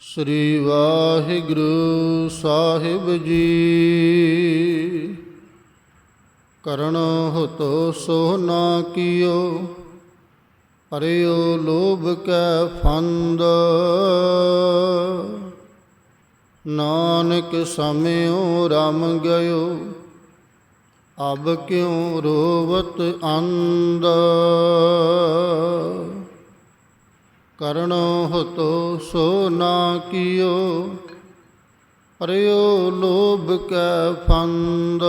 ਸ੍ਰੀ ਵਾਹਿਗੁਰੂ ਸਾਹਿਬ ਜੀ। ਕਰਣ ਹੁਤੋ ਸੋ ਨਾ ਕੀਓ, ਪਰਿਓ ਲੋਭ ਕੈ ਫੰਦ। ਨਾਨਕ ਸਮਿਓ ਰਮ ਗਇਓ, ਅਬ ਕਿਉ ਰੋਵਤ ਅੰਦ ਕਰਣ ਹਤੋ ਸੋ ਨਾ ਕੀਓ, ਪਰਿਓ ਲੋਭ ਕੈ ਫੰਦ।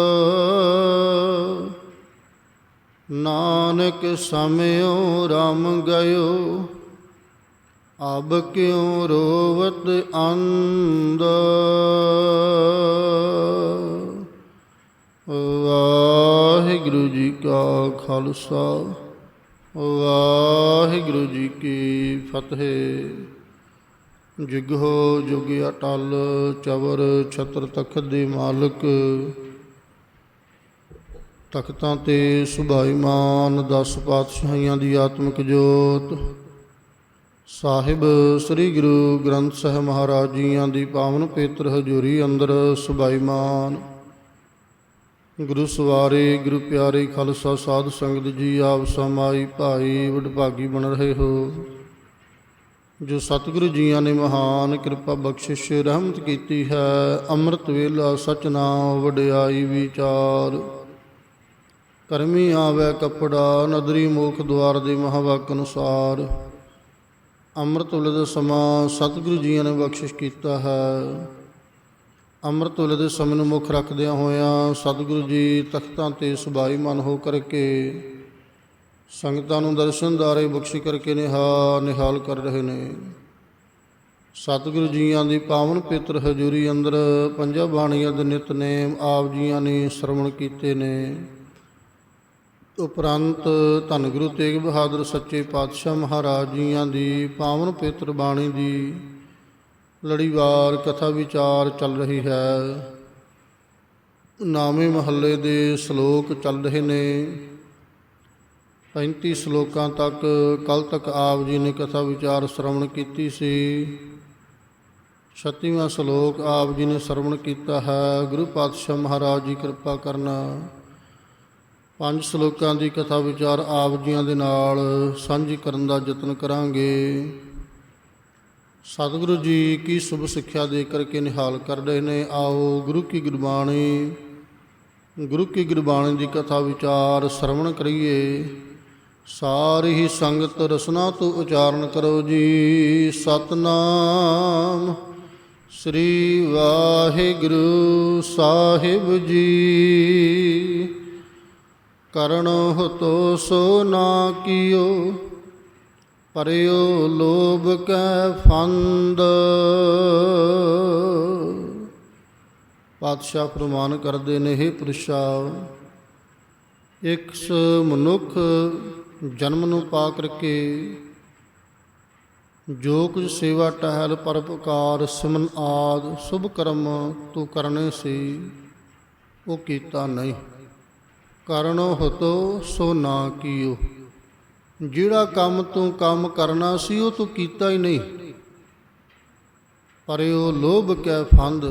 ਨਾਨਕ ਸਮਿਓ ਰਮ ਗਇਓ, ਅਬ ਕਿਉ ਰੋਵਤ ਅੰਦ ਵਾਹਿਗੁਰੂ ਜੀ ਕਾ ਖਾਲਸਾ। ਵਾਹਿਗੁਰੂ ਜੀ ਕੀ ਫਤਿਹ। ਜਿਗੋ ਜੁਗ ਅਟਲ, ਚਵਰ ਛਤਰ ਤਖਤ ਦੇ ਮਾਲਕ। ਤਖਤਾਂ ਤੇ ਸੁਭਾਈਮਾਨ ਦਸ ਪਾਤਸ਼ਾਹੀਆਂ ਦੀ ਆਤਮਿਕ ਜੋਤ। ਸਾਹਿਬ ਸ੍ਰੀ ਗੁਰੂ ਗ੍ਰੰਥ ਸਾਹਿਬ ਮਹਾਰਾਜ ਜੀਆਂ ਦੀ ਪਾਵਨ ਪੇਤਰ ਹਜ਼ੂਰੀ ਅੰਦਰ ਸੁਭਾਈਮਾਨ ਗੁਰੂ ਸਵਾਰੇ, ਗੁਰੂ ਪਿਆਰੇ ਖਾਲਸਾ ਸਾਧ ਸੰਗਤ ਜੀ, ਆਪ ਸਮਾਈ ਭਾਈ ਵਡਭਾਗੀ ਬਣ ਰਹੇ ਹੋ। ਜੋ ਸਤਿਗੁਰੂ ਜੀਆਂ ਨੇ ਮਹਾਨ ਕਿਰਪਾ ਬਖਸ਼ਿਸ਼ ਰਹਿਮਤ ਕੀਤੀ ਹੈ, ਅੰਮ੍ਰਿਤ ਵੇਲਾ ਸਚ ਵਡਿਆਈ ਵਿਚਾਰ। ਕਰਮੀ ਆਵੇ ਕਪੜਾ, ਨਦਰੀ ਮੁਖ ਦੁਆਰ ਦੇ ਮਹਾਵਾਕ ਅਨੁਸਾਰ। ਅੰਮ੍ਰਿਤ ਵੇਲੇ ਦਾ ਸਮਾਂ ਸਤਿਗੁਰੂ ਜੀਆਂ ਨੇ ਬਖਸ਼ਿਸ਼ ਕੀਤਾ ਹੈ। ਅੰਮ੍ਰਿਤ ਵੇਲੇ ਦੇ ਸਮੇਂ ਨੂੰ ਮੁੱਖ ਰੱਖਦਿਆਂ ਹੋਇਆਂ ਸਤਿਗੁਰੂ ਜੀ ਤਖਤਾਂ ਤੇ ਸੁਭਾਈ ਮਨ ਹੋ ਕਰਕੇ ਸੰਗਤਾਂ ਨੂੰ ਦਰਸ਼ਨ ਦਰਸ਼ਨਦਾਰੇ ਬਖਸ਼ੀ ਕਰਕੇ ਨਿਹਾ ਨਿਹਾਲ ਕਰ ਰਹੇ ਨੇ। ਸਤਿਗੁਰੂ ਜੀਆਂ ਦੀ ਪਾਵਨ ਪੇਤਰ ਹਜ਼ੂਰੀ ਅੰਦਰ ਪੰਜਾਂ ਬਾਣੀਆਂ ਦੇ ਨਿਤਨੇਮ ਆਪ ਜੀਆਂ ਨੇ ਸ਼ਰਵਣ ਕੀਤੇ ਨੇ। ਉਪਰੰਤ ਧੰਨ ਗੁਰੂ ਤੇਗ ਬਹਾਦਰ ਸੱਚੇ ਪਾਤਸ਼ਾਹ ਮਹਾਰਾਜ ਜੀਆਂ ਦੀ ਪਾਵਨ ਪੇਤਰ ਬਾਣੀ ਦੀ ਲੜੀਵਾਰ ਕਥਾ ਵਿਚਾਰ ਚੱਲ ਰਹੀ ਹੈ। ਨਾਵੇਂ ਮਹੱਲੇ ਦੇ ਸ਼ਲੋਕ ਚੱਲ ਰਹੇ ਨੇ। 35 ਸ਼ਲੋਕਾਂ ਤੱਕ ਕੱਲ ਤੱਕ ਆਪ ਜੀ ਨੇ ਕਥਾ ਵਿਚਾਰ ਸ਼ਰਵਣ ਕੀਤੀ ਸੀ। 36ਵਾਂ ਸ਼ਲੋਕ ਆਪ ਜੀ ਨੇ ਸ਼ਰਵਣ ਕੀਤਾ ਹੈ। ਗੁਰੂ ਪਾਤਸ਼ਾਹ ਮਹਾਰਾਜ ਜੀ ਕਿਰਪਾ ਕਰਨਾ ਪੰਜ ਸ਼ਲੋਕਾਂ ਦੀ ਕਥਾ ਵਿਚਾਰ ਆਪ ਜੀਆਂ ਦੇ ਨਾਲ ਸਾਂਝੀ ਕਰਨ ਦਾ ਯਤਨ ਕਰਾਂਗੇ। ਸਤਿਗੁਰੂ ਜੀ ਕੀ ਸੁਭ ਸਿੱਖਿਆ ਦੇ ਕਰਕੇ ਨਿਹਾਲ ਕਰ ਰਹੇ ਨੇ। ਆਓ ਗੁਰੂ ਕੀ ਗੁਰਬਾਣੀ, ਗੁਰੂ ਕੀ ਗੁਰਬਾਣੀ ਦੀ ਕਥਾ ਵਿਚਾਰ ਸ਼ਰਵਣ ਕਰੀਏ। ਸਾਰੀ ਹੀ ਸੰਗਤ ਰਸਨਾ ਤੋਂ ਉਚਾਰਨ ਕਰੋ ਜੀ। ਸਤਨਾਮ ਸ੍ਰੀ ਵਾਹਿਗੁਰੂ ਸਾਹਿਬ ਜੀ। ਕਰਣ ਹਤੋ ਸੋ ਨਾ ਕੀਓ। ਪਰਿਓ ਲੋਭ ਕੈ ਫੰਦ ਪਾਤਸ਼ਾਹ ਪ੍ਰਮਾਨ ਕਰਦੇ ਨੇ ਇਹ ਪੁਰਸ਼ਾ ਇੱਕ ਮਨੁੱਖ ਜਨਮ ਨੂੰ ਪਾ ਕਰਕੇ ਜੋ ਕੁਝ ਸੇਵਾ ਟਹਿਲ ਪਰਪਕਾਰ ਸਿਮਨ ਆਦ ਸੁਭ ਕਰਮ ਤੂੰ ਕਰਨੇ ਸੀ, ਉਹ ਕੀਤਾ ਨਹੀਂ। ਕਰਨੋ ਹਤੋ ਸੋ ਨਾ ਕੀਓ। ਜਿਹੜਾ ਕੰਮ ਤੂੰ ਕੰਮ ਕਰਨਾ ਸੀ, ਉਹ ਤੂੰ ਕੀਤਾ ਹੀ ਨਹੀਂ। ਪਰ ਉਹ ਲੋਭ ਕੈ ਫੰਦ,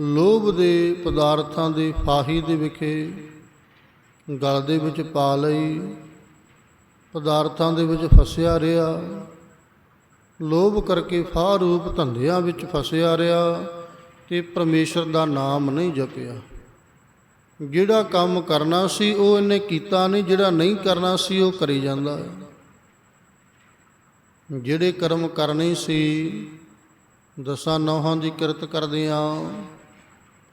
ਲੋਭ ਦੇ ਪਦਾਰਥਾਂ ਦੇ ਫਾਹੀ ਦੇ ਵਿਖੇ ਗਲ ਦੇ ਵਿੱਚ ਪਾ ਲਈ, ਪਦਾਰਥਾਂ ਦੇ ਵਿੱਚ ਫਸਿਆ ਰਿਹਾ। ਲੋਭ ਕਰਕੇ ਫਾਹ ਰੂਪ ਧੰਦਿਆਂ ਵਿੱਚ ਫਸਿਆ ਰਿਹਾ ਤੇ ਪਰਮੇਸ਼ਰ ਦਾ ਨਾਮ ਨਹੀਂ ਜਪਿਆ। ਜਿਹੜਾ ਕੰਮ ਕਰਨਾ ਸੀ ਉਹ ਇਹਨੇ ਕੀਤਾ ਨਹੀਂ, ਜਿਹੜਾ ਨਹੀਂ ਕਰਨਾ ਸੀ ਉਹ ਕਰੀ ਜਾਂਦਾ ਜਿਹੜੇ ਕਰਮ ਕਰਨੇ ਸੀ, ਦਸਾਂ ਨੌਹਾਂ ਦੀ ਕਿਰਤ ਕਰਦਿਆਂ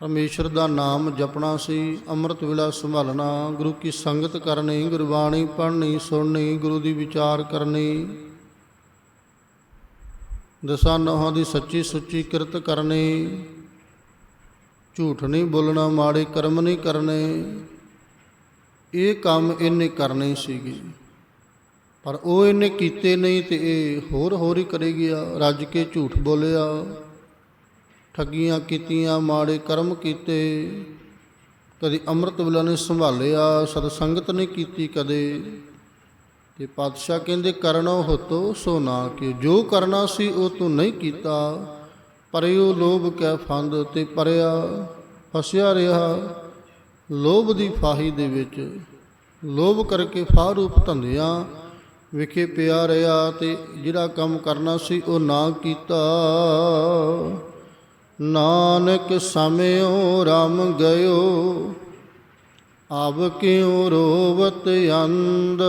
ਪਰਮੇਸ਼ਰ ਦਾ ਨਾਮ ਜਪਣਾ ਸੀ, ਅੰਮ੍ਰਿਤ ਵੇਲਾ ਸੰਭਾਲਣਾ, ਗੁਰੂ ਕੀ ਸੰਗਤ ਕਰਨੀ, ਗੁਰਬਾਣੀ ਪੜ੍ਹਨੀ, ਸੁਣਨੀ, ਗੁਰੂ ਦੀ ਵਿਚਾਰ ਕਰਨੀ। ਦਸਾਂ ਨੌਹਾਂ ਦੀ ਸੱਚੀ ਸੁੱਚੀ ਕਿਰਤ ਕਰਨੀ ਝੂਠ ਨਹੀਂ ਬੋਲਣਾ, ਮਾੜੇ ਕਰਮ ਨਹੀਂ ਕਰਨੇ। ਇਹ ਕੰਮ ਇਹਨੇ ਕਰਨੇ ਸੀਗੇ। ਪਰ ਉਹ ਇਹਨੇ ਕੀਤੇ ਨਹੀਂ ਤੇ ਇਹ ਹੋਰ ਹੋਰ ਹੀ ਕਰੇ ਗਿਆ, ਰੱਜ ਕੇ ਝੂਠ ਬੋਲਿਆ। ਠੱਗੀਆਂ ਕੀਤੀਆਂ, ਮਾੜੇ ਕਰਮ ਕੀਤੇ। ਕਦੀ ਅੰਮ੍ਰਿਤ ਵੇਲਾ ਨੇ ਸੰਭਾਲਿਆ ਸਤ ਸੰਗਤ ਨਹੀਂ ਕੀਤੀ ਕਦੇ। ਤੇ ਪਾਤਸ਼ਾਹ ਕਹਿੰਦੇ, ਕਰਨੋ ਹੋਤੋ ਸੋ ਨਾ ਕਿ ਜੋ ਕਰਨਾ ਸੀ ਉਹ ਤੂੰ ਨਹੀਂ ਕੀਤਾ। ਪਰਿਉ ਲੋਭ ਕੈ ਫੰਦ ਤੇ ਪਰਿਆ, ਫਸਿਆ ਰਿਹਾ। ਲੋਭ ਦੀ ਫਾਹੀ ਦੇ ਵਿੱਚ ਲੋਭ ਕਰਕੇ ਫਾਹ ਰੂਪ ਧੰਦਿਆਂ, ਵਿਖੇ ਪਿਆ ਰਿਹਾ ਤੇ ਜਿਹੜਾ ਕੰਮ ਕਰਨਾ ਸੀ ਉਹ ਨਾ ਕੀਤਾ। ਨਾਨਕ ਸਮਿਓ ਰਮ ਗਇਓ ਆਬ ਕਿਉ ਰੋਵਤ ਅੰਦ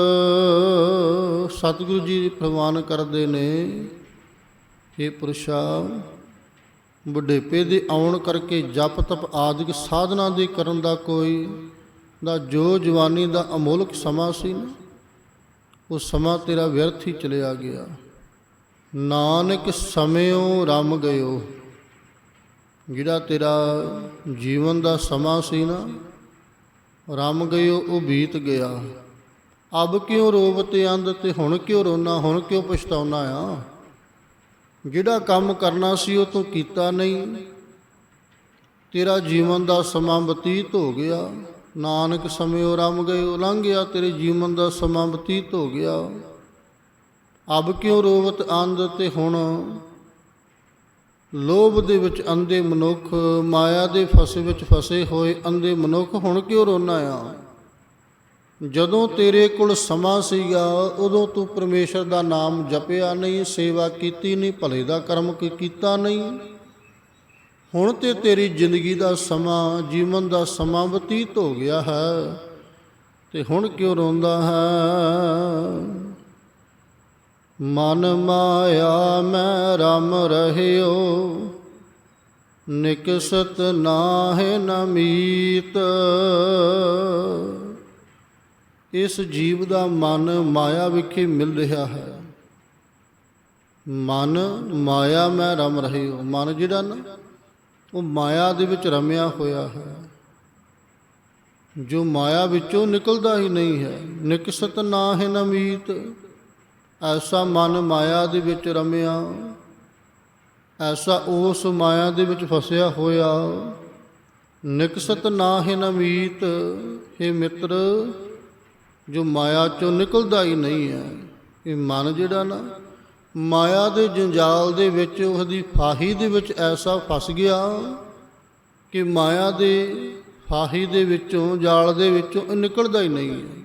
ਸਤਿਗੁਰੂ ਜੀ ਪ੍ਰਵਾਨ ਕਰਦੇ ਨੇ ਇਹ ਪੁਰਸ਼ਾ ਬੁਢੇਪੇ ਦੇ ਆਉਣ ਕਰਕੇ ਜਪ ਤਪ ਆਦਿਕ ਸਾਧਨਾ ਦੇ ਕਰਨ ਦਾ ਕੋਈ, ਦਾ ਜੋ ਜਵਾਨੀ ਦਾ ਅਮੋਲਕ ਸਮਾਂ ਸੀ ਨਾ, ਉਹ ਸਮਾਂ ਤੇਰਾ ਵਿਅਰਥ ਹੀ ਚਲਿਆ ਗਿਆ। ਨਾਨਕ ਸਮਿਓ ਰਮ ਗਇਓ। ਜਿਹੜਾ ਤੇਰਾ ਜੀਵਨ ਦਾ ਸਮਾਂ ਸੀ ਨਾ, ਰਮ ਗਇਓ, ਉਹ ਬੀਤ ਗਿਆ। ਅਬ ਕਿਉਂ ਰੋਵਤ ਅੰਧ ਤੇ ਹੁਣ ਕਿਉਂ ਰੋਣਾ ਹੁਣ ਕਿਉਂ ਪਛਤਾਉਣਾ ਆ? ਜਿਹੜਾ ਕੰਮ ਕਰਨਾ ਸੀ ਉਹ ਤੂੰ ਕੀਤਾ ਨਹੀਂ। ਤੇਰਾ ਜੀਵਨ ਦਾ ਸਮਾਂ ਬਤੀਤ ਹੋ ਗਿਆ। ਨਾਨਕ ਸਮਿਓ ਰਮ ਉਹ ਲੰਘ ਗਿਆ। ਤੇਰੇ ਜੀਵਨ ਦਾ ਸਮਾਂ ਬਤੀਤ ਹੋ ਗਿਆ। ਅਬ ਕਿਉਂ ਰੋਵਤ ਅੰਧ ਤੇ ਹੁਣ? ਲੋਭ ਦੇ ਵਿੱਚ ਅੰਧੇ ਮਨੁੱਖ, ਮਾਇਆ ਦੇ ਫਸੇ ਵਿੱਚ ਫਸੇ ਹੋਏ ਅੰਧੇ ਮਨੁੱਖ ਹੁਣ ਕਿਉਂ ਰੋਣਾ ਆ? ਜਦੋਂ ਤੇਰੇ ਕੋਲ ਸਮਾਂ ਸੀਗਾ, ਉਦੋਂ ਤੂੰ ਪਰਮੇਸ਼ਰ ਦਾ ਨਾਮ ਜਪਿਆ ਨਹੀਂ, ਸੇਵਾ ਕੀਤੀ ਨਹੀਂ, ਭਲੇ ਦਾ ਕਰਮ ਕੀਤਾ ਨਹੀਂ। ਹੁਣ ਤੇ ਤੇਰੀ ਜ਼ਿੰਦਗੀ ਦਾ ਸਮਾਂ, ਜੀਵਨ ਦਾ ਸਮਾਂ ਬਤੀਤ ਹੋ ਗਿਆ ਹੈ, ਤੇ ਹੁਣ ਕਿਉਂ ਰੋਂਦਾ ਹੈ? ਮਨ ਮਾਇਆ, ਮੈਂ ਰਮ ਰਹਿਓ, ਨਿਕਸਤ ਨਾਹਿ ਨਮੀਤ ਇਸ ਜੀਵ ਦਾ ਮਨ ਮਾਇਆ ਵਿਖੇ ਮਿਲ ਰਿਹਾ ਹੈ। ਮਨ, ਮਾਇਆ ਮੈਂ ਰਮ ਰਹਿਓ ਮਨ ਜਿਹੜਾ ਨਾ, ਉਹ ਮਾਇਆ ਦੇ ਵਿੱਚ ਰਮਿਆ ਹੋਇਆ ਹੈ। ਜੋ ਮਾਇਆ ਵਿੱਚੋਂ ਨਿਕਲਦਾ ਹੀ ਨਹੀਂ ਹੈ। ਨਿਕਸਤ ਨਾਹਿ ਨਮੀਤ। ਐਸਾ ਮਨ ਮਾਇਆ ਦੇ ਵਿੱਚ ਰਮਿਆ। ਐਸਾ ਉਸ ਮਾਇਆ ਦੇ ਵਿੱਚ ਫਸਿਆ ਹੋਇਆ। ਨਿਕਸਤ ਨਾਹਿ ਨਮੀਤ। हे ਮਿੱਤਰ ਜੋ ਮਾਇਆ ਚੋਂ ਨਿਕਲਦਾ ਹੀ ਨਹੀਂ ਹੈ। ਇਹ ਮਨ ਜਿਹੜਾ ਨਾ, ਮਾਇਆ ਦੇ ਜੰਜਾਲ ਦੇ ਵਿੱਚ, ਉਹਦੀ ਫਾਹੀ ਦੇ ਵਿੱਚ ਐਸਾ ਫਸ ਗਿਆ ਕਿ ਮਾਇਆ ਦੇ ਫਾਹੀ ਦੇ ਵਿੱਚੋਂ, ਜਾਲ ਦੇ ਵਿੱਚੋਂ ਇਹ ਨਿਕਲਦਾ ਹੀ ਨਹੀਂ ਹੈ।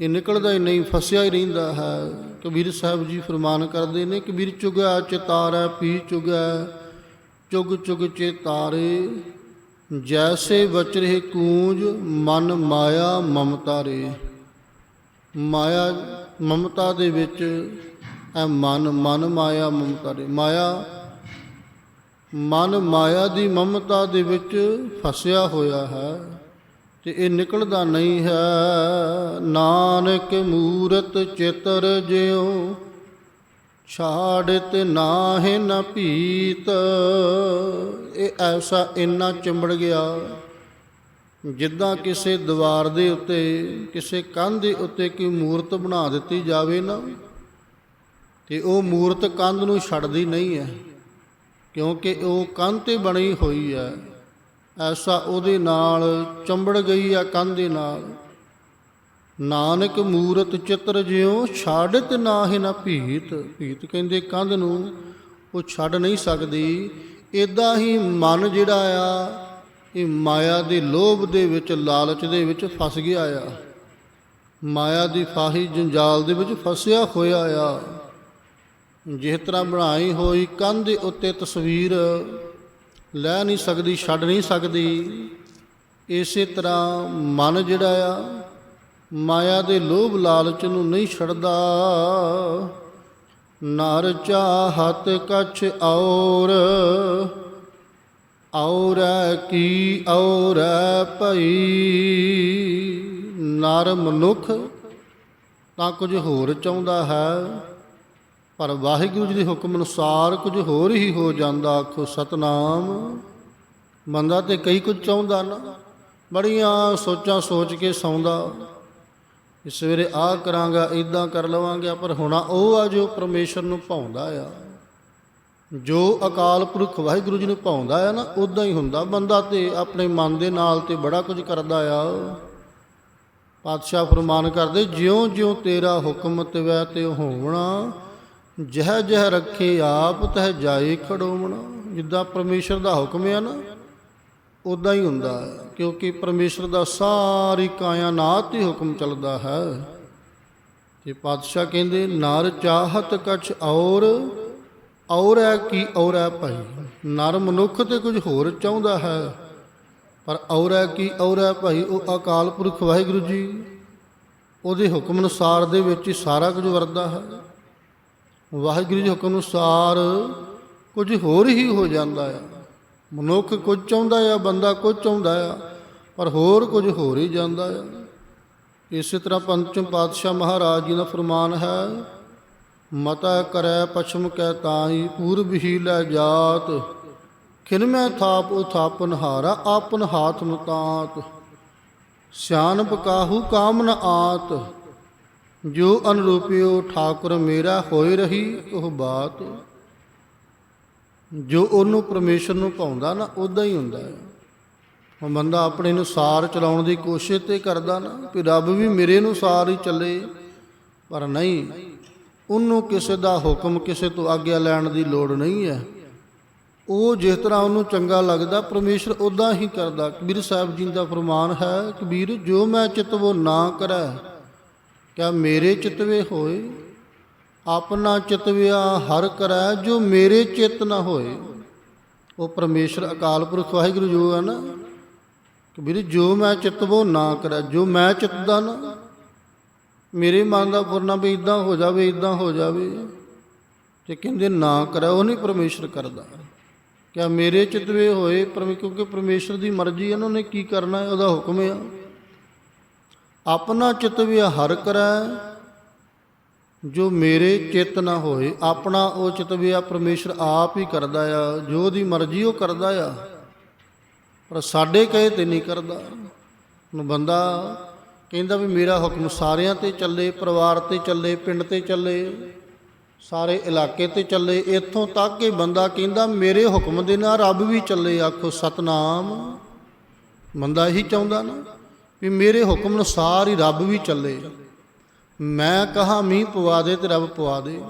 ਇਹ ਨਿਕਲਦਾ ਹੀ ਨਹੀਂ, ਫਸਿਆ ਹੀ ਰਹਿੰਦਾ ਹੈ। ਕਬੀਰ ਸਾਹਿਬ ਜੀ ਫਰਮਾਨ ਕਰਦੇ ਨੇ, ਕਬੀਰ ਚੁਗਿਆ ਚਿਤਾਰੈ ਪੀ ਚੁਗੈ, ਚੁਗ ਚੁਗ ਚੇਤਾਰੇ ਜੈਸੇ ਬਚ ਕੂੰਜ ਮਨ ਮਾਇਆ ਮਮਤਾ ਰੇ। ਮਾਇਆ, ਮਮਤਾ ਦੇ ਵਿੱਚ ਇਹ ਮਨ ਮਨ ਮਾਇਆ, ਮਮਤਾ ਰੇ। ਮਾਇਆ, ਮਨ ਮਾਇਆ ਦੀ ਮਮਤਾ ਦੇ ਵਿੱਚ ਫਸਿਆ ਹੋਇਆ ਹੈ ਤੇ ਇਹ ਨਿਕਲਦਾ ਨਹੀਂ ਹੈ। ਨਾਨਕ ਮੂਰਤ ਚਿਤਰ ਜਿਉ ਛਾੜਤ ਨਾਹਿ ਨ ਭੀਤ ਇਹ ਐਸਾ ਇੰਨਾ ਚਿੰਬੜ ਗਿਆ, ਜਿੱਦਾਂ ਕਿਸੇ ਦੀਵਾਰ ਦੇ ਉੱਤੇ, ਕਿਸੇ ਕੰਧ ਦੇ ਉੱਤੇ ਕੋਈ ਮੂਰਤ ਬਣਾ ਦਿੱਤੀ ਜਾਵੇ ਨਾ। ਤੇ ਉਹ ਮੂਰਤ ਕੰਧ ਨੂੰ ਛੱਡਦੀ ਨਹੀਂ ਹੈ, ਕਿਉਂਕਿ ਉਹ ਕੰਧ ਤੇ ਬਣੀ ਹੋਈ ਹੈ। ਐਸਾ ਉਹਦੇ ਨਾਲ ਚੰਬੜ ਗਈ ਆ ਕੰਧ ਦੇ ਨਾਲ। ਨਾਨਕ ਮੂਰਤ ਚਿੱਤਰ ਜਿਉ, ਛਾੜਤ ਨਾਹਿ ਨਾ ਭੀਤ। ਭੀਤ ਕਹਿੰਦੇ ਕੰਧ ਨੂੰ, ਉਹ ਛੱਡ ਨਹੀਂ ਸਕਦੀ। ਇਦਾਂ ਹੀ ਮਨ ਜਿਹੜਾ ਆ, ਇਹ ਮਾਇਆ ਦੇ ਲੋਭ ਦੇ ਵਿੱਚ, ਲਾਲਚ ਦੇ ਵਿੱਚ ਫਸ ਗਿਆ ਆ। ਮਾਇਆ ਦੀ ਫਾਹੀ ਜੰਜਾਲ ਦੇ ਵਿੱਚ ਫਸਿਆ ਹੋਇਆ ਆ। ਜਿਸ ਤਰ੍ਹਾਂ ਬਣਾਈ ਹੋਈ ਕੰਧ ਦੇ ਉੱਤੇ ਤਸਵੀਰ, ਲੈ ਨਹੀਂ ਸਕਦੀ, ਛੱਡ ਨਹੀਂ ਸਕਦੀ। ਇਸੇ ਤਰ੍ਹਾਂ ਮਨ ਜਿਹੜਾ ਆ ਮਾਇਆ ਦੇ ਲੋਭ ਲਾਲਚ ਨੂੰ ਨਹੀਂ ਛੱਡਦਾ। ਨਰ ਚਾਹਤ ਕਛ ਔਰ ਔਰ ਕੀ ਔਰ ਭਈ। ਨਰ ਮਨੁੱਖ ਤਾਂ ਕੁਝ ਹੋਰ ਚਾਹੁੰਦਾ ਹੈ, ਪਰ ਵਾਹਿਗੁਰੂ ਜੀ ਦੇ ਹੁਕਮ ਅਨੁਸਾਰ ਕੁਝ ਹੋਰ ਹੀ ਹੋ ਜਾਂਦਾ, ਆਖੋ ਸਤਨਾਮ। ਬੰਦਾ ਤੇ ਕਈ ਕੁਝ ਚਾਹੁੰਦਾ ਨਾ, ਬੜੀਆਂ ਸੋਚਾਂ ਸੋਚ ਕੇ ਸੌਂਦਾ। ਇਸ ਸਵੇਰੇ ਆਹ ਕਰਾਂਗਾ ਇਦਾਂ ਕਰ ਲਵਾਂਗੇ, ਪਰ ਹੁਣਾ ਉਹ ਆ ਜੋ ਪਰਮੇਸ਼ਰ ਨੂੰ ਭਾਉਂਦਾ ਆ। ਜੋ ਅਕਾਲ ਪੁਰਖ ਵਾਹਿਗੁਰੂ ਜੀ ਨੂੰ ਭਾਉਂਦਾ ਆ ਨਾ ਉਦਾਂ ਹੀ ਹੁੰਦਾ। ਬੰਦਾ ਤੇ ਆਪਣੇ ਮਨ ਦੇ ਨਾਲ ਤੇ ਬੜਾ ਕੁਝ ਕਰਦਾ ਆ। ਪਾਤਸ਼ਾਹ ਫਰਮਾਨ ਕਰਦੇ ਜਿਉਂ ਜਿਉਂ ਤੇਰਾ ਹੁਕਮ ਤਿਵੈ ਤੇ ਹੋਵਣਾ ਜਹ ਜਹ ਰੱਖੇ ਆਪ, ਤਹ ਜਾਏ ਖੜੋਵਣਾ। ਜਿੱਦਾਂ ਪਰਮੇਸ਼ਰ ਦਾ ਹੁਕਮ ਆ ਨਾ ਉਦਾਂ ਹੀ ਹੁੰਦਾ ਹੈ, ਕਿਉਂਕਿ ਪਰਮੇਸ਼ਰ ਦਾ ਸਾਰੀ ਕਾਇਨਾਤ ਹੀ ਹੁਕਮ ਚੱਲਦਾ ਹੈ। ਤੇ ਪਾਤਸ਼ਾਹ ਕਹਿੰਦੇ, ਨਰ ਚਾਹਤ ਕਛ ਔਰ ਔਰ ਹੈ ਕੀ ਔਰ ਹੈ ਭਾਈ? ਨਰ ਮਨੁੱਖ ਤੇ ਕੁਝ ਹੋਰ ਚਾਹੁੰਦਾ ਹੈ, ਪਰ ਔਰ ਹੈ ਕੀ ਔਰ ਹੈ ਭਾਈ, ਉਹ ਅਕਾਲ ਪੁਰਖ ਵਾਹਿਗੁਰੂ ਜੀ, ਉਹਦੇ ਹੁਕਮ ਅਨੁਸਾਰ ਦੇ ਵਿੱਚ ਹੀ ਸਾਰਾ ਕੁਝ ਵਰਦਾ ਹੈ। ਵਾਹਿਗੁਰੂ ਜੀ ਹੁਕਮ ਅਨੁਸਾਰ ਕੁਝ ਹੋਰ ਹੀ ਹੋ ਜਾਂਦਾ ਹੈ। ਮਨੁੱਖ ਕੁਝ ਚਾਹੁੰਦਾ ਆ, ਬੰਦਾ ਕੁਝ ਚਾਹੁੰਦਾ ਆ, ਪਰ ਹੋਰ ਕੁਝ ਹੋਰ ਹੀ ਜਾਂਦਾ ਆ। ਇਸੇ ਤਰ੍ਹਾਂ ਪੰਚਮ ਪਾਤਸ਼ਾਹ ਮਹਾਰਾਜ ਜੀ ਦਾ ਫਰਮਾਨ ਹੈ, ਮਤਾ ਕਰੈ ਪਛਮ ਕੈ ਤਾਈ ਪੂਰਬ ਹੀ ਲੈ ਜਾਤ, ਖਿਨ ਥਾਪ ਉਥਾਪਨ ਹਾਰਾ, ਆਪਨ ਹਾਥ ਮਤਾਤ ਸਿਆਨਪ ਕਾਹੂ ਕਾਮ ਨ ਆਤ, ਜੋ ਅਨਰੂਪਿਓ ਠਾਕੁਰ ਮੇਰਾ ਹੋਏ ਰਹੀ ਉਹ ਬਾਤ। ਜੋ ਉਹਨੂੰ ਪਰਮੇਸ਼ਰ ਨੂੰ ਪਾਉਂਦਾ ਨਾ ਉਦਾਂ ਹੀ ਹੁੰਦਾ ਹੈ। ਉਹ ਬੰਦਾ ਆਪਣੇ ਅਨੁਸਾਰ ਚਲਾਉਣ ਦੀ ਕੋਸ਼ਿਸ਼ ਤੇ ਕਰਦਾ ਨਾ ਕਿ ਰੱਬ ਵੀ ਮੇਰੇ ਅਨੁਸਾਰ ਹੀ ਚੱਲੇ, ਪਰ ਨਹੀਂ, ਉਹਨੂੰ ਕਿਸੇ ਦਾ ਹੁਕਮ ਕਿਸੇ ਤੋਂ ਆਗਿਆ ਲੈਣ ਦੀ ਲੋੜ ਨਹੀਂ ਹੈ। ਉਹ ਜਿਸ ਤਰ੍ਹਾਂ ਉਹਨੂੰ ਚੰਗਾ ਲੱਗਦਾ, ਪਰਮੇਸ਼ਰ ਉਦਾਂ ਹੀ ਕਰਦਾ। ਕਬੀਰ ਸਾਹਿਬ ਜੀ ਦਾ ਫਰਮਾਨ ਹੈ, ਕਬੀਰ, ਜੋ ਮੈਂ ਚਿਤਵੋ ਨਾ ਕਰੈ, ਕਿਆ ਮੇਰੇ ਚਿਤਵੇ ਹੋਏ ਆਪਣਾ ਚਿਤਵਿਆ ਹਰ ਕਰੈ, ਜੋ ਮੇਰੇ ਚਿਤ ਨਾ ਹੋਏ। ਉਹ ਪਰਮੇਸ਼ਰ ਅਕਾਲ ਪੁਰਖ ਵਾਹਿਗੁਰੂ ਜੋ ਹੈ ਨਾ ਕਬੀਰ ਜੋ ਮੈਂ ਚਿਤਵੋ ਨਾ ਕਰੈ, ਜੋ ਮੈਂ ਚਿਤਦਾ ਨਾ, ਮੇਰੇ ਮਨ ਦਾ ਫੁਰਨਾ ਵੀ ਇਦਾਂ ਹੋ ਜਾਵੇ ਇਦਾਂ ਹੋ ਜਾਵੇ, ਤੇ ਕਹਿੰਦੇ ਨਾ ਕਰੈ, ਉਹ ਨਹੀਂ ਪਰਮੇਸ਼ਰ ਕਰਦਾ। ਕਿਆ ਮੇਰੇ ਚਿਤਵੇ ਹੋਏ, ਪਰਮੇ, ਕਿਉਂਕਿ ਪਰਮੇਸ਼ਰ ਦੀ ਮਰਜ਼ੀ ਹੈ ਉਹਨਾਂ ਨੇ ਕੀ ਕਰਨਾ ਹੈ, ਉਹਦਾ ਹੁਕਮ ਹੈ। ਆਪਣਾ ਚਿਤਵਿਆ ਹਰ ਕਰੈ ਜੋ ਮੇਰੇ ਚਿੱਤ ਨਾ ਹੋਏ, ਆਪਣਾ ਉਹ ਚਿਤ ਚਿਤਵਿਆ ਪਰਮੇਸ਼ਰ ਆਪ ਹੀ ਕਰਦਾ ਆ, ਜੋ ਉਹਦੀ ਮਰਜ਼ੀ ਉਹ ਕਰਦਾ ਆ। ਪਰ ਸਾਡੇ ਕਹੇ ਤੇ ਨਹੀਂ ਕਰਦਾ। ਹੁਣ ਬੰਦਾ ਕਹਿੰਦਾ ਵੀ ਮੇਰਾ ਹੁਕਮ ਸਾਰਿਆਂ ਤੇ ਚੱਲੇ, ਪਰਿਵਾਰ ਤੇ ਚੱਲੇ, ਪਿੰਡ ਤੇ ਚੱਲੇ, ਸਾਰੇ ਇਲਾਕੇ ਤੇ ਚੱਲੇ, ਇੱਥੋਂ ਤੱਕ ਕਿ ਬੰਦਾ ਕਹਿੰਦਾ ਮੇਰੇ ਹੁਕਮ ਦੇ ਨਾਲ ਰੱਬ ਵੀ ਚੱਲੇ, ਆਖੋ ਸਤਨਾਮ। ਬੰਦਾ ਇਹੀ ਚਾਹੁੰਦਾ ਨਾ ਵੀ ਮੇਰੇ ਹੁਕਮ ਅਨੁਸਾਰ ਹੀ ਰੱਬ ਵੀ ਚੱਲੇ। ਮੈਂ ਕਹਾ ਮੀਂਹ ਪਵਾ ਦੇ ਤੇ ਰੱਬ ਪਵਾ ਦੇ।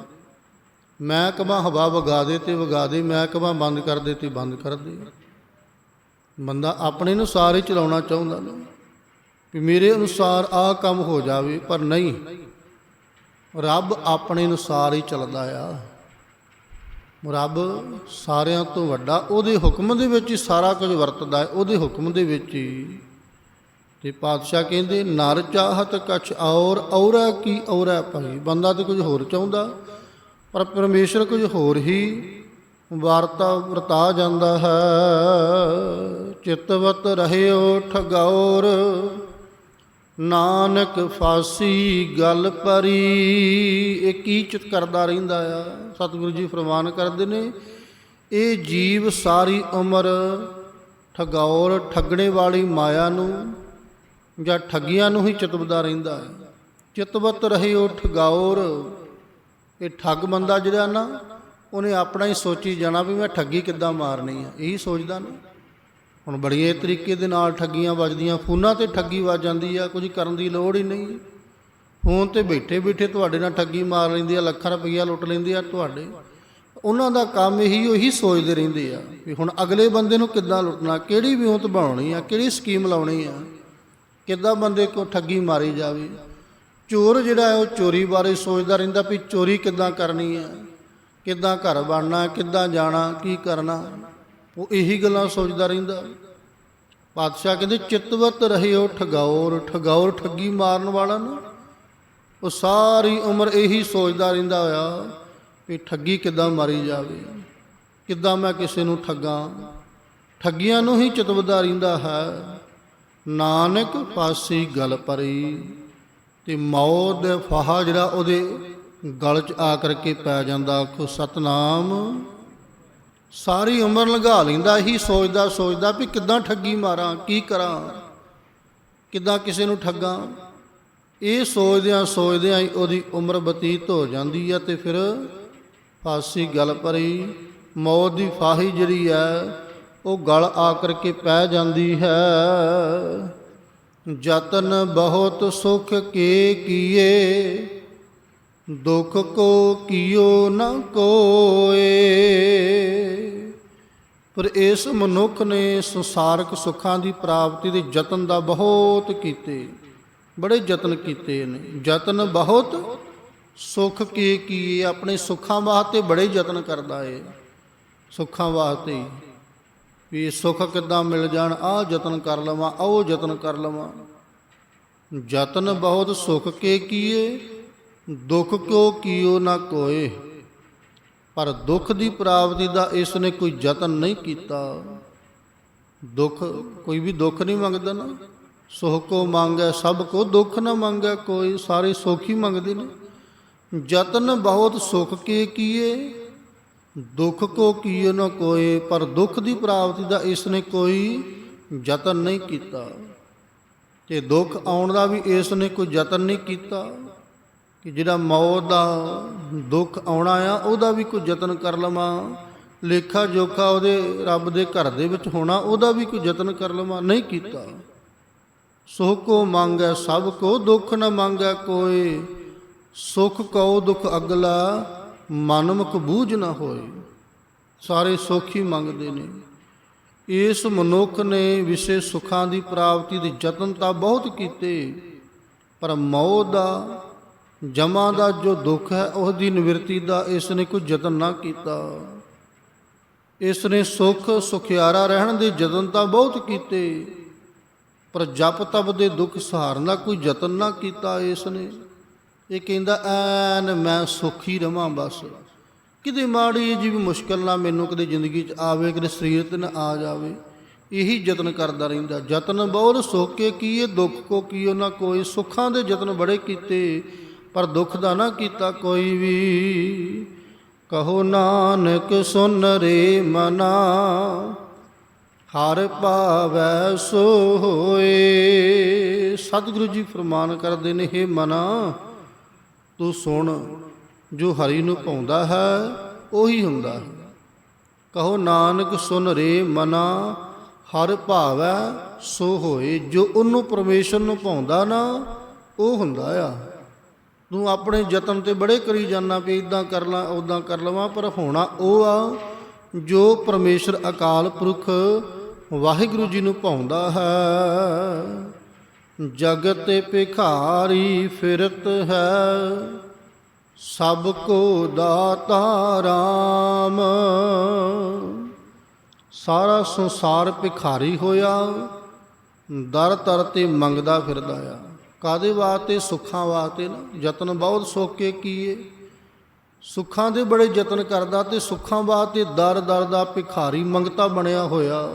ਮੈਂ ਕਹਾਂ ਹਵਾ ਵਗਾ ਦੇ ਤੇ ਵਗਾ ਦੇ। ਮੈਂ ਕਹਾਂ ਬੰਦ ਕਰ ਦੇ ਤੇ ਬੰਦ ਕਰ ਦੇ। ਬੰਦਾ ਆਪਣੇ ਅਨੁਸਾਰ ਹੀ ਚਲਾਉਣਾ ਚਾਹੁੰਦਾ ਨਾ। ਵੀ ਮੇਰੇ ਅਨੁਸਾਰ ਆਹ ਕੰਮ ਹੋ ਜਾਵੇ, ਪਰ ਨਹੀਂ। ਰੱਬ ਆਪਣੇ ਅਨੁਸਾਰ ਹੀ ਚੱਲਦਾ ਆ। ਰੱਬ ਸਾਰਿਆਂ ਤੋਂ ਵੱਡਾ, ਉਹਦੇ ਹੁਕਮ ਦੇ ਵਿੱਚ ਹੀ ਸਾਰਾ ਕੁਝ ਵਰਤਦਾ ਹੈ। ਉਹਦੇ ਹੁਕਮ ਦੇ ਵਿੱਚ ਹੀ ਤੇ ਪਾਤਸ਼ਾਹ ਕਹਿੰਦੇ, ਨਰ ਚਾਹਤ ਕਛ ਔਰ ਔਰਾ ਕੀ ਔਰਾ ਭਾਈ? ਬੰਦਾ ਤੇ ਕੁਝ ਹੋਰ ਚਾਹੁੰਦਾ, ਪਰ ਪਰਮੇਸ਼ਰ ਕੁਝ ਹੋਰ ਹੀ ਵਾਰਤਾ ਵਰਤਾ ਜਾਂਦਾ ਹੈ। ਚਿਤਵਤ ਰਹਿਓ ਠਗੌਰ, ਨਾਨਕ ਫਾਸੀ ਗੱਲ ਪਰੀ। ਇਹ ਕੀ ਚਿਤ ਕਰਦਾ ਰਹਿੰਦਾ ਆ? ਸਤਿਗੁਰੂ ਜੀ ਫਰਮਾਨ ਕਰਦੇ ਨੇ, ਇਹ ਜੀਵ ਸਾਰੀ ਉਮਰ ਠਗੌਰ, ਠੱਗਣੇ ਵਾਲੀ ਮਾਇਆ ਨੂੰ ਜਾਂ ਠੱਗੀਆਂ ਨੂੰ ਹੀ ਚਿਤਵਦਾ ਰਹਿੰਦਾ ਹੈ। ਚਿਤਵਤ ਰਹਿਓ ਠਗੌਰ ਇਹ ਠੱਗ ਬੰਦਾ ਜਿਹੜਾ ਨਾ, ਉਹਨੇ ਆਪਣਾ ਹੀ ਸੋਚੀ ਜਾਣਾ ਵੀ ਮੈਂ ਠੱਗੀ ਕਿੱਦਾਂ ਮਾਰਨੀ ਆ। ਇਹੀ ਸੋਚਦਾ ਨਾ। ਹੁਣ ਬੜੀਏ ਤਰੀਕੇ ਦੇ ਨਾਲ ਠੱਗੀਆਂ ਵੱਜਦੀਆਂ, ਫੋਨਾਂ ਤੇ ਠੱਗੀ ਵੱਜ ਜਾਂਦੀ ਆ, ਕੁਝ ਕਰਨ ਦੀ ਲੋੜ ਹੀ ਨਹੀਂ। ਫੋਨ ਤੇ ਬੈਠੇ ਬੈਠੇ ਤੁਹਾਡੇ ਨਾਲ ਠੱਗੀ ਮਾਰ ਲੈਂਦੀ ਆ, ਲੱਖਾਂ ਰੁਪਈਆ ਲੁੱਟ ਲੈਂਦੇ ਆ ਤੁਹਾਡੇ। ਉਹਨਾਂ ਦਾ ਕੰਮ ਇਹੀ, ਉਹੀ ਸੋਚਦੇ ਰਹਿੰਦੇ ਆ ਵੀ ਹੁਣ ਅਗਲੇ ਬੰਦੇ ਨੂੰ ਕਿੱਦਾਂ ਲੁੱਟਣਾ, ਕਿਹੜੀ ਵਿਉਂਤ ਬਣਾਉਣੀ ਆ, ਕਿਹੜੀ ਸਕੀਮ ਲਾਉਣੀ ਆ। ਕਿੱਦਾਂ ਬੰਦੇ ਕੋ ਠੱਗੀ ਮਾਰੀ ਜਾਵੇ? ਚੋਰ ਜਿਹੜਾ ਹੈ ਉਹ ਚੋਰੀ ਬਾਰੇ ਸੋਚਦਾ ਰਹਿੰਦਾ ਵੀ ਚੋਰੀ ਕਿੱਦਾਂ ਕਰਨੀ ਹੈ? ਕਿੱਦਾਂ ਘਰ ਬਣਨਾ ਕਿੱਦਾਂ ਜਾਣਾ? ਕੀ ਕਰਨਾ? ਉਹ ਇਹੀ ਗੱਲਾਂ ਸੋਚਦਾ ਰਹਿੰਦਾ। ਪਾਤਸ਼ਾਹ ਕਹਿੰਦੇ, ਚਿਤਵਤ ਰਹਿਓ ਠਗੌਰ ਠਗੌਰ ਠੱਗੀ ਮਾਰਨ ਵਾਲਾ ਨਾ। ਉਹ ਸਾਰੀ ਉਮਰ ਇਹੀ ਸੋਚਦਾ ਰਹਿੰਦਾ ਹੋਇਆ ਵੀ ਠੱਗੀ ਕਿੱਦਾਂ ਮਾਰੀ ਜਾਵੇ? ਕਿੱਦਾਂ ਮੈਂ ਕਿਸੇ ਨੂੰ ਠੱਗਾਂ? ਠੱਗੀਆਂ ਨੂੰ ਹੀ ਚਿਤਵਦਾ ਰਹਿੰਦਾ ਹੈ। ਨਾਨਕ ਫਾਸੀ ਗਲ ਪਰੀ ਤੇ ਮੌਤ ਦਾ ਫਾਹਾ ਜਿਹੜਾ ਉਹਦੇ ਗਲ 'ਚ ਆ ਕਰਕੇ ਪੈ ਜਾਂਦਾ, ਆਖੋ, ਸਤਨਾਮ। ਸਾਰੀ ਉਮਰ ਲੰਘਾ ਲੈਂਦਾ ਹੀ ਸੋਚਦਾ ਸੋਚਦਾ ਵੀ ਕਿੱਦਾਂ ਠੱਗੀ ਮਾਰਾਂ, ਕੀ ਕਰਾਂ, ਕਿੱਦਾਂ ਕਿਸੇ ਨੂੰ ਠੱਗਾਂ। ਇਹ ਸੋਚਦਿਆਂ ਸੋਚਦਿਆਂ ਹੀ ਉਹਦੀ ਉਮਰ ਬਤੀਤ ਹੋ ਜਾਂਦੀ ਹੈ ਤੇ ਫਿਰ ਫਾਸੀ ਗਲ ਪਰੀ, ਮੌਤ ਦੀ ਫਾਹੀ ਜਿਹੜੀ ਹੈ ਉਹ ਗਲ ਆ ਕਰਕੇ ਪੈ ਜਾਂਦੀ ਹੈ। ਯਤਨ ਬਹੁਤ ਸੁਖ ਕੇ ਕੀਏ, ਦੁਖ ਕੋ ਕੀਓ ਨ ਕੋਏ। ਪਰ ਇਸ ਮਨੁੱਖ ਨੇ ਸੰਸਾਰਕ ਸੁੱਖਾਂ ਦੀ ਪ੍ਰਾਪਤੀ ਦੇ ਯਤਨ ਦਾ ਬਹੁਤ ਕੀਤੇ, ਬੜੇ ਯਤਨ ਕੀਤੇ ਨੇ। ਯਤਨ ਬਹੁਤ ਸੁਖ ਕੀ ਕੀਏ, ਆਪਣੇ ਸੁੱਖਾਂ ਵਾਸਤੇ ਬੜੇ ਯਤਨ ਕਰਦਾ ਏ। ਸੁੱਖਾਂ ਵਾਸਤੇ ਵੀ ਸੁੱਖ ਕਿੱਦਾਂ ਮਿਲ ਜਾਣ, ਆਹ ਯਤਨ ਕਰ ਲਵਾਂ, ਉਹ ਯਤਨ ਕਰ ਲਵਾਂ। ਯਤਨ ਬਹੁਤ ਸੁਖ ਕੇ ਕੀਏ, ਦੁੱਖ ਕਿਉ ਕੀਓ ਨਾ ਕੋਏ। ਪਰ ਦੁੱਖ ਦੀ ਪ੍ਰਾਪਤੀ ਦਾ ਇਸ ਨੇ ਕੋਈ ਯਤਨ ਨਹੀਂ ਕੀਤਾ। ਦੁੱਖ, ਕੋਈ ਵੀ ਦੁੱਖ ਨਹੀਂ ਮੰਗਦਾ ਨਾ। ਸੁਖ ਕੋ ਮੰਗੈ, ਸਭ ਕੋ ਦੁੱਖ ਨਾ ਮੰਗੈ ਕੋਈ, ਸਾਰੇ ਸੁਖ ਹੀ ਮੰਗਦੇ ਨੇ। ਯਤਨ ਬਹੁਤ ਸੁਖ ਕੇ ਕੀਏ ਦੁੱਖ ਕੋ ਕੀਓ ਨਾ ਕੋਏ, ਪਰ ਦੁੱਖ ਦੀ ਪ੍ਰਾਪਤੀ ਦਾ ਇਸ ਨੇ ਕੋਈ ਯਤਨ ਨਹੀਂ ਕੀਤਾ। ਤੇ ਦੁੱਖ ਆਉਣ ਦਾ ਵੀ ਇਸ ਨੇ ਕੋਈ ਯਤਨ ਨਹੀਂ ਕੀਤਾ ਕਿ ਜਿਹੜਾ ਮੌਤ ਦਾ ਦੁੱਖ ਆਉਣਾ ਆ, ਉਹਦਾ ਵੀ ਕੋਈ ਯਤਨ ਕਰ ਲਵਾਂ। ਲੇਖਾ ਜੋਖਾ ਉਹਦੇ ਰੱਬ ਦੇ ਘਰ ਦੇ ਵਿੱਚ ਹੋਣਾ, ਉਹਦਾ ਵੀ ਕੋਈ ਯਤਨ ਕਰ ਲਵਾਂ, ਨਹੀਂ ਕੀਤਾ। ਸੁਖ ਕੋ ਮੰਗੈ, ਸਭ ਕੋ ਦੁੱਖ ਨ ਮੰਗੈ ਕੋਈ ਸੁਖ ਕਉ ਦੁਖ ਅਗਲਾ ਮਨ ਮੁਖ ਬੂਝ ਨਾ ਹੋਏ। ਸਾਰੇ ਸੁਖ ਹੀ ਮੰਗਦੇ ਨੇ। ਇਸ ਮਨੁੱਖ ਨੇ ਵਿਸ਼ੇ ਸੁਖਾਂ ਦੀ ਪ੍ਰਾਪਤੀ ਦੇ ਯਤਨ ਤਾਂ ਬਹੁਤ ਕੀਤੇ, ਪਰ ਮੌਤ ਦਾ, ਜਮਾ ਦਾ ਜੋ ਦੁੱਖ ਹੈ ਉਸ ਦੀ ਨਿਵਰਤੀ ਦਾ ਇਸ ਨੇ ਕੋਈ ਯਤਨ ਨਾ ਕੀਤਾ। ਇਸ ਨੇ ਸੁਖ, ਸੁਖਿਆਰਾ ਰਹਿਣ ਦੇ ਯਤਨ ਤਾਂ ਬਹੁਤ ਕੀਤੇ, ਪਰ ਜਪ ਤਪ ਦੇ ਦੁੱਖ ਸਹਾਰਨ ਦਾ ਕੋਈ ਯਤਨ ਨਾ ਕੀਤਾ ਇਸ ਨੇ। ਇਹ ਕਹਿੰਦਾ, ਐਨ ਮੈਂ ਸੁਖੀ ਰਵਾਂ ਬਸ। ਕਿਤੇ ਮਾੜੀ ਜੀ ਵੀ ਮੁਸ਼ਕਲ ਨਾ ਮੈਨੂੰ ਕਦੇ ਜ਼ਿੰਦਗੀ 'ਚ ਆਵੇ, ਕਦੇ ਸਰੀਰ ਤੇ ਨਾ ਆ ਜਾਵੇ, ਇਹੀ ਯਤਨ ਕਰਦਾ ਰਹਿੰਦਾ। ਯਤਨ ਬਹੁਤ ਸੁੱਖ ਕੇ ਕੀਏ ਦੁੱਖ ਕੋ, ਕੀਓ ਨਾ ਕੋਈ। ਸੁੱਖਾਂ ਦੇ ਯਤਨ ਬੜੇ ਕੀਤੇ, ਪਰ ਦੁੱਖ ਦਾ ਨਾ ਕੀਤਾ ਕੋਈ ਵੀ। ਕਹੋ ਨਾਨਕ, ਸੁਨ ਰੇ ਮਨਾ, ਹਰ ਭਾਵੈ ਸੋ ਹੋਏ ਸਤਿਗੁਰੂ ਜੀ ਫਰਮਾਨ ਕਰਦੇ ਨੇ हे ਮਨਾ ਤੂੰ ਸੁਣ, ਜੋ ਹਰੀ ਨੂੰ ਪਾਉਂਦਾ ਹੈ, ਉਹੀ ਹੁੰਦਾ ਹੈ। ਕਹੋ, ਨਾਨਕ, ਸੁਨ ਰੇ ਮਨਾ, ਹਰ ਭਾਵੈ ਸੋ ਹੋਏ। ਜੋ ਉਹਨੂੰ ਪਰਮੇਸ਼ਰ ਨੂੰ ਪਾਉਂਦਾ ਨਾ, ਉਹ ਹੁੰਦਾ ਆ। ਤੂੰ ਆਪਣੇ ਯਤਨ ਤੇ ਬੜੇ ਕਰੀ ਜਾਣਾ ਵੀ ਇਦਾਂ ਕਰ ਲਾਂ ਉਦਾਂ ਕਰ ਲਵਾਂ, ਪਰ ਹੋਣਾ ਉਹ ਆ, ਜੋ ਪਰਮੇਸ਼ਰ ਅਕਾਲ ਪੁਰਖ ਵਾਹਿਗੁਰੂ ਜੀ ਨੂੰ ਪਾਉਂਦਾ ਹੈ। ਜਗਤ ਭਿਖਾਰੀ ਫਿਰਤ ਹੈ, ਸਭ ਕੋ ਦਾਤਾ ਰਾਮ। ਸਾਰਾ ਸੰਸਾਰ ਭਿਖਾਰੀ ਹੋਇਆ, ਦਰ ਤਰ ਤੇ ਮੰਗਦਾ ਫਿਰਦਾ ਆ। ਕਾਦੇ ਵਾਸਤੇ? ਸੁੱਖਾਂ ਵਾਸਤੇ ਨਾ। ਯਤਨ ਬਹੁਤ ਸੋਕੇ ਕੀਏ। ਸੁੱਖਾਂ ਦੇ ਬੜੇ ਯਤਨ ਕਰਦਾ ਤੇ ਸੁੱਖਾਂ ਵਾਸਤੇ ਦਰ ਦਰ ਦਾ ਭਿਖਾਰੀ ਮੰਗਤਾ ਬਣਿਆ ਹੋਇਆ।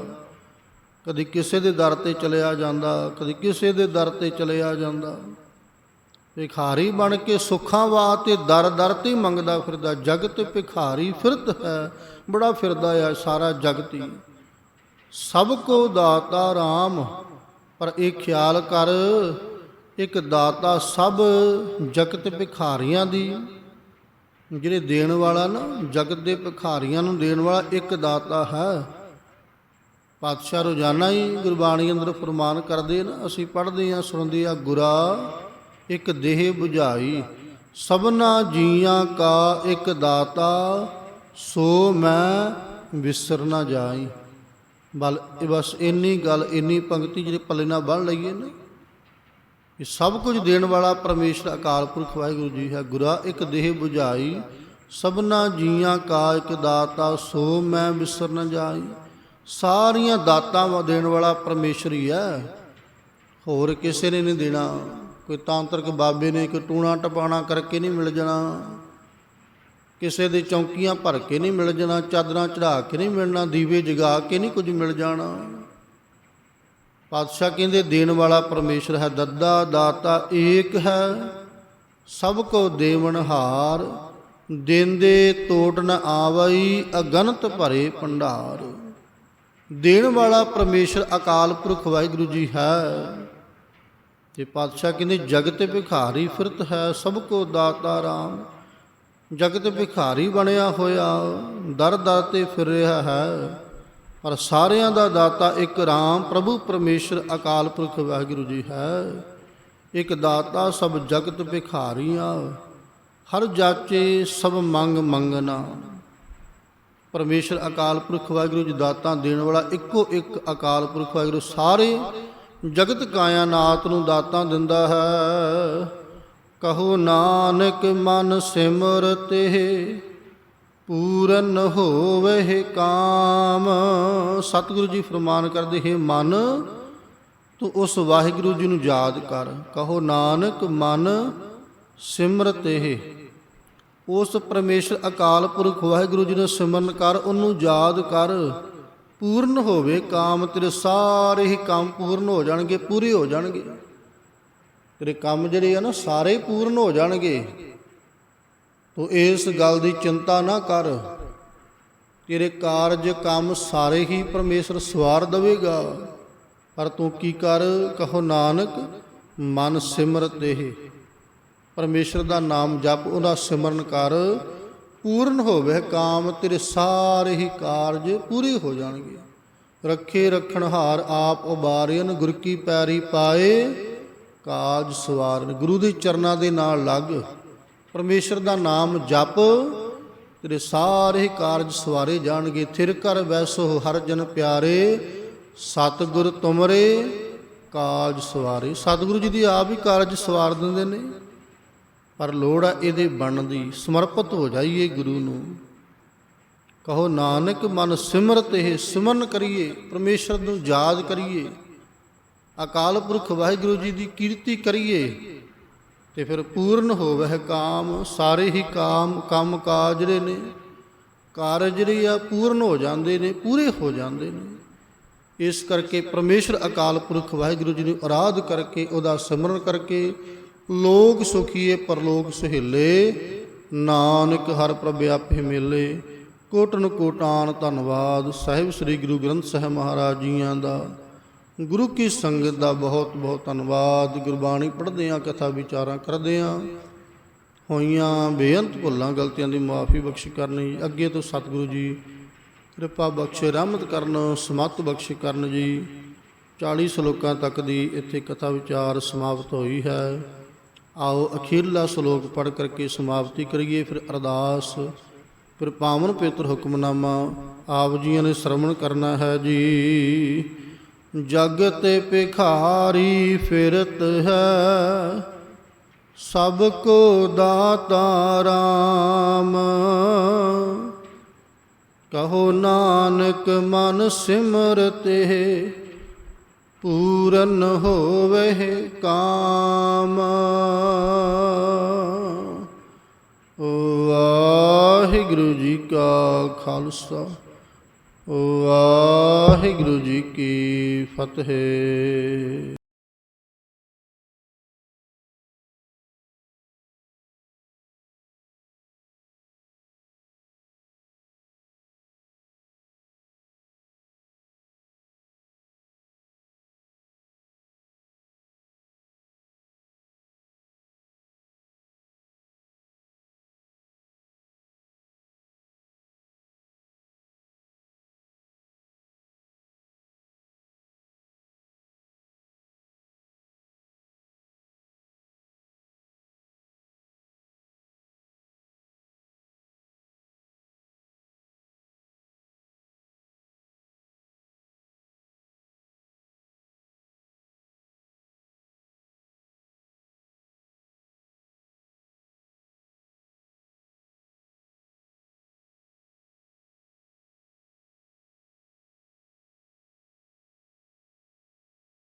ਕਦੀ ਕਿਸੇ ਦੇ ਦਰ ਤੇ ਚਲਿਆ ਜਾਂਦਾ, ਕਦੀ ਕਿਸੇ ਦੇ ਦਰ ਤੇ ਚਲਿਆ ਜਾਂਦਾ। ਭਿਖਾਰੀ ਬਣ ਕੇ ਸੁੱਖਾਂ ਵਾਸਤੇ ਦਰ ਦਰ ਤੇ ਮੰਗਦਾ ਫਿਰਦਾ, ਜਗਤ ਭਿਖਾਰੀ ਫਿਰਤ ਹੈ, ਬੜਾ ਫਿਰਦਾ ਆ ਸਾਰਾ ਜਗਤ ਹੀ। ਸਭ ਕੋ ਦਾਤਾ ਰਾਮ, ਪਰ ਇਹ ਖਿਆਲ ਕਰ, ਇੱਕ ਦਾਤਾ ਸਭ ਜਗਤ ਭਿਖਾਰੀਆਂ ਦੀ। ਜਿਹੜੇ ਦੇਣ ਵਾਲਾ ਨਾ, ਜਗਤ ਦੇ ਭਿਖਾਰੀਆਂ ਨੂੰ ਦੇਣ ਵਾਲਾ ਇੱਕ ਦਾਤਾ ਹੈ ਪਾਤਸ਼ਾਹ ਰੋਜ਼ਾਨਾ ਹੀ ਗੁਰਬਾਣੀ ਅੰਦਰ ਫਰਮਾਨ ਕਰਦੇ ਨਾ, ਅਸੀਂ ਪੜ੍ਹਦੇ ਆ ਸੁਣਦੇ ਆ ਗੁਰਾ ਇੱਕ ਦੇਹ 부ਝਾਈ ਸਭਨਾ ਜੀਆਂ ਕਾ ਇੱਕ ਦਾਤਾ, ਸੋ ਮੈਂ ਵਿਸਰ ਨਾ ਜਾਈ। ਬਲ, ਇਹ ਬਸ ਇੰਨੀ ਗੱਲ, ਇੰਨੀ ਪੰਕਤੀ ਜਿਹੜੇ ਪੱਲੇ ਨਾਲ ਬੰਨ ਲਈਏ ਨਾ। ਇਹ ਸਭ ਕੁਝ ਦੇਣ ਵਾਲਾ ਪਰਮੇਸ਼ਰ ਅਕਾਲ ਪੁਰਖ ਵਾਹਿਗੁਰੂ ਜੀ ਹੈ। ਗੁਰਾ ਇੱਕ ਦੇਹ 부ਝਾਈ ਸਭਨਾ ਜੀਆਂ ਕਾ ਇੱਕ ਦਾਤਾ, ਸੋ ਮੈਂ ਵਿਸਰ ਨਾ ਜਾਈ। ਸਾਰੀਆਂ ਦਾਤਾਂ ਦੇਣ ਵਾਲਾ ਪਰਮੇਸ਼ਰ ਹੀ ਹੈ। ਹੋਰ ਕਿਸੇ ਨੇ ਨਹੀਂ ਦੇਣਾ। ਕੋਈ ਤਾਂਤਰਿਕ ਬਾਬੇ ਨੇ, ਕੋਈ ਟੂਣਾ ਟਪਾਣਾ ਕਰਕੇ ਨਹੀਂ ਮਿਲ ਜਾਣਾ। ਕਿਸੇ ਦੇ ਚੌਂਕੀਆਂ ਭਰ ਕੇ ਨਹੀਂ ਮਿਲ ਜਾਣਾ, ਚਾਦਰਾਂ ਚੜਾ ਕੇ ਨਹੀਂ ਮਿਲਣਾ, ਦੀਵੇ ਜਗਾ ਕੇ ਨਹੀਂ ਕੁਝ ਮਿਲ ਜਾਣਾ। ਪਾਤਸ਼ਾਹ ਕਹਿੰਦੇ, ਦੇਣ ਵਾਲਾ ਪਰਮੇਸ਼ਰ ਹੈ ਦੱਦਾ, ਦਾਤਾ ਏਕ ਹੈ। ਸਭ ਕੋ ਦੇਵਨ ਹਾਰ, ਦੇਂਦੇ ਟੋਟ ਨ ਆਵਈ ਅਗਨਤ ਭਰੇ ਭੰਡਾਰ। ਦੇਣ ਵਾਲਾ ਪਰਮੇਸ਼ਰ ਅਕਾਲ ਪੁਰਖ ਵਾਹਿਗੁਰੂ ਜੀ ਹੈ। ਤੇ ਪਾਤਸ਼ਾਹ ਕਹਿੰਦੇ, ਜਗਤ ਭਿਖਾਰੀ ਫਿਰਤ ਹੈ, ਸਭ ਕੋ ਦਾਤਾ ਰਾਮ। ਜਗਤ ਭਿਖਾਰੀ ਬਣਿਆ ਹੋਇਆ, ਦਰ ਦਰ ਤੇ ਫਿਰ ਰਿਹਾ ਹੈ। ਪਰ ਸਾਰਿਆਂ ਦਾ ਦਾਤਾ ਇੱਕ ਰਾਮ, ਪ੍ਰਭੂ ਪਰਮੇਸ਼ਰ ਅਕਾਲ ਪੁਰਖ ਵਾਹਿਗੁਰੂ ਜੀ ਹੈ। ਇੱਕ ਦਾਤਾ ਸਭ ਜਗਤ ਭਿਖਾਰੀਆਂ, ਹਰ ਜਾਚੇ ਸਭ ਮੰਗ ਮੰਗਣਾ। ਪਰਮੇਸ਼ਰ ਅਕਾਲ ਪੁਰਖ ਵਾਹਿਗੁਰੂ ਜੀ ਦਾਤਾਂ ਦੇਣ ਵਾਲਾ ਇੱਕੋ ਇੱਕ ਅਕਾਲ ਪੁਰਖ ਵਾਹਿਗੁਰੂ ਸਾਰੇ ਜਗਤ ਕਾਇਆ ਨਾਤ ਨੂੰ ਦਾਤਾਂ ਦਿੰਦਾ ਹੈ। ਕਹੋ ਨਾਨਕ ਮਨ ਸਿਮਰ ਤੇ ਪੂਰਨ ਹੋਵੇ ਕਾਮ। ਸਤਿਗੁਰੂ ਜੀ ਫਰਮਾਨ ਕਰਦੇ ਹੈ, ਮਨ, ਤੂੰ ਉਸ ਵਾਹਿਗੁਰੂ ਜੀ ਨੂੰ ਯਾਦ ਕਰ। ਕਹੋ ਨਾਨਕ ਮਨ ਸਿਮਰਤ ਇਹ। ਉਸ ਪਰਮੇਸ਼ਰ ਅਕਾਲ ਪੁਰਖ ਵਾਹਿਗੁਰੂ ਜੀ ਨੂੰ ਸਿਮਰਨ ਕਰ, ਉਹਨੂੰ ਯਾਦ ਕਰ। ਪੂਰਨ ਹੋਵੇ ਕਾਮ, ਤੇਰੇ ਸਾਰੇ ਹੀ ਕੰਮ ਪੂਰਨ ਹੋ ਜਾਣਗੇ, ਪੂਰੇ ਹੋ ਜਾਣਗੇ। ਤੇਰੇ ਕੰਮ ਜਿਹੜੇ ਆ ਨਾ, ਸਾਰੇ ਪੂਰਨ ਹੋ ਜਾਣਗੇ। ਤੂੰ ਇਸ ਗੱਲ ਦੀ ਚਿੰਤਾ ਨਾ ਕਰ। ਤੇਰੇ ਕਾਰਜ ਕੰਮ ਸਾਰੇ ਹੀ ਪਰਮੇਸ਼ਰ ਸਵਾਰ ਦੇਵੇਗਾ। ਪਰ ਤੂੰ ਕੀ ਕਰ? ਕਹੋ ਨਾਨਕ, ਮਨ ਸਿਮਰਤ ਇਹ ਪਰਮੇਸ਼ਰ ਦਾ ਨਾਮ ਜਪ, ਉਹਦਾ ਸਿਮਰਨ ਕਰ, ਪੂਰਨ ਹੋਵੇ ਕਾਮ, ਤੇਰੇ ਸਾਰੇ ਹੀ ਕਾਰਜ ਪੂਰੇ ਹੋ ਜਾਣਗੇ। ਰੱਖੇ ਰਖਣਹਾਰ ਆਪ ਉਬਾਰਿਆਨ ਗੁਰ ਕੀ ਪੈਰੀ ਪਾਏ, ਕਾਜ ਸਵਾਰਨ। ਗੁਰੂ ਦੇ ਚਰਨਾਂ ਦੇ ਨਾਲ ਲੱਗ, ਪਰਮੇਸ਼ਰ ਦਾ ਨਾਮ ਜਪ, ਤੇਰੇ ਸਾਰੇ ਕਾਰਜ ਸਵਾਰੇ ਜਾਣਗੇ। ਥਿਰ ਕਰ ਵੈਸੋ ਹਰ ਜਨ ਪਿਆਰੇ, ਸਤਿਗੁਰ ਤੁਮਰੇ, ਕਾਜ ਸਵਾਰੇ। ਸਤਿਗੁਰੂ ਜੀ ਦੀ ਆਪ ਹੀ ਕਾਰਜ ਸਵਾਰ ਦਿੰਦੇ ਨੇ। ਪਰ ਲੋੜ ਆ ਇਹਦੇ ਬਣਨ ਦੀ। ਸਮਰਪਿਤ ਹੋ ਜਾਈਏ ਗੁਰੂ ਨੂੰ। ਕਹੋ, ਨਾਨਕ ਮਨ ਸਿਮਰਤ ਇਹ ਸਿਮਰਨ ਕਰੀਏ, ਪਰਮੇਸ਼ਰ ਨੂੰ ਯਾਦ ਕਰੀਏ। ਅਕਾਲ ਪੁਰਖ ਵਾਹਿਗੁਰੂ ਜੀ ਦੀ ਕੀਰਤੀ ਕਰੀਏ, ਤੇ ਫਿਰ ਪੂਰਨ ਹੋਵੇ ਕਾਮ, ਸਾਰੇ ਹੀ ਕਾਮ, ਕੰਮ ਕਾਜ ਜਿਹੜੇ ਨੇ। ਕਾਰਜ ਜਿਹੜੇ ਆ, ਪੂਰਨ ਹੋ ਜਾਂਦੇ ਨੇ, ਪੂਰੇ ਹੋ ਜਾਂਦੇ ਨੇ। ਇਸ ਕਰਕੇ ਪਰਮੇਸ਼ਰ ਅਕਾਲ ਪੁਰਖ ਵਾਹਿਗੁਰੂ ਜੀ ਨੂੰ ਆਰਾਧ ਕਰਕੇ, ਉਹਦਾ ਸਿਮਰਨ ਕਰਕੇ ਲੋਕ ਸੁਖੀਏ ਪਰਲੋਕ ਸੁਹੇਲੇ, ਨਾਨਕ ਹਰ ਪ੍ਰਭ ਆਪੇ ਮਿਲੇ। ਕੋਟਨ ਕੋਟਾਨ ਧੰਨਵਾਦ, ਸਾਹਿਬ ਸ੍ਰੀ ਗੁਰੂ ਗ੍ਰੰਥ ਸਾਹਿਬ ਮਹਾਰਾਜ ਜੀਆਂ ਦਾ। ਗੁਰੂ ਕੀ ਸੰਗਤ ਦਾ ਬਹੁਤ ਬਹੁਤ ਧੰਨਵਾਦ। ਗੁਰਬਾਣੀ ਪੜ੍ਹਦੇ ਆ ਕਥਾ ਵਿਚਾਰਾਂ ਕਰਦੇ ਆ ਹੋਈਆਂ ਬੇਅੰਤ ਭੁੱਲਾਂ, ਗਲਤੀਆਂ ਦੀ ਮਾਫੀ ਬਖਸ਼ ਕਰਨੀ। ਅੱਗੇ ਤੋਂ ਸਤਿਗੁਰੂ ਜੀ, ਕਿਰਪਾ ਬਖਸ਼ੇ, ਰਹਿਮਤ ਕਰਨ, ਸਮਤ ਬਖਸ਼ ਕਰਨ ਜੀ। 40 ਸ਼ਲੋਕਾਂ ਤੱਕ ਦੀ ਇੱਥੇ ਕਥਾ ਵਿਚਾਰ ਸਮਾਪਤ ਹੋਈ ਹੈ। ਆਓ ਅਖੀਰਲਾ ਸ਼ਲੋਕ ਪੜ੍ਹ ਕਰਕੇ ਸਮਾਪਤੀ ਕਰੀਏ, ਫਿਰ ਅਰਦਾਸ। ਫਿਰ ਪਾਵਨ ਪੇਤਰ ਹੁਕਮਨਾਮਾ, ਆਪ ਜੀਆਂ ਨੇ ਸ਼ਰਵਣ ਕਰਨਾ ਹੈ ਜੀ। ਜਗ ਤੇ ਭਿਖਾਰੀ ਫਿਰਤ ਹੈ, ਸਭ ਕੋ ਦਾਤਾ ਰਾਮ। ਕਹੋ ਨਾਨਕ ਮਨ ਸਿਮਰਤੇ ਪੂਰਨ ਹੋਵੇ ਕਾਮ। ਵਾਹਿਗੁਰੂ ਜੀ ਕਾ ਖਾਲਸਾ ਵਾਹਿਗੁਰੂ ਜੀ ਕੀ ਫਤਿਹ।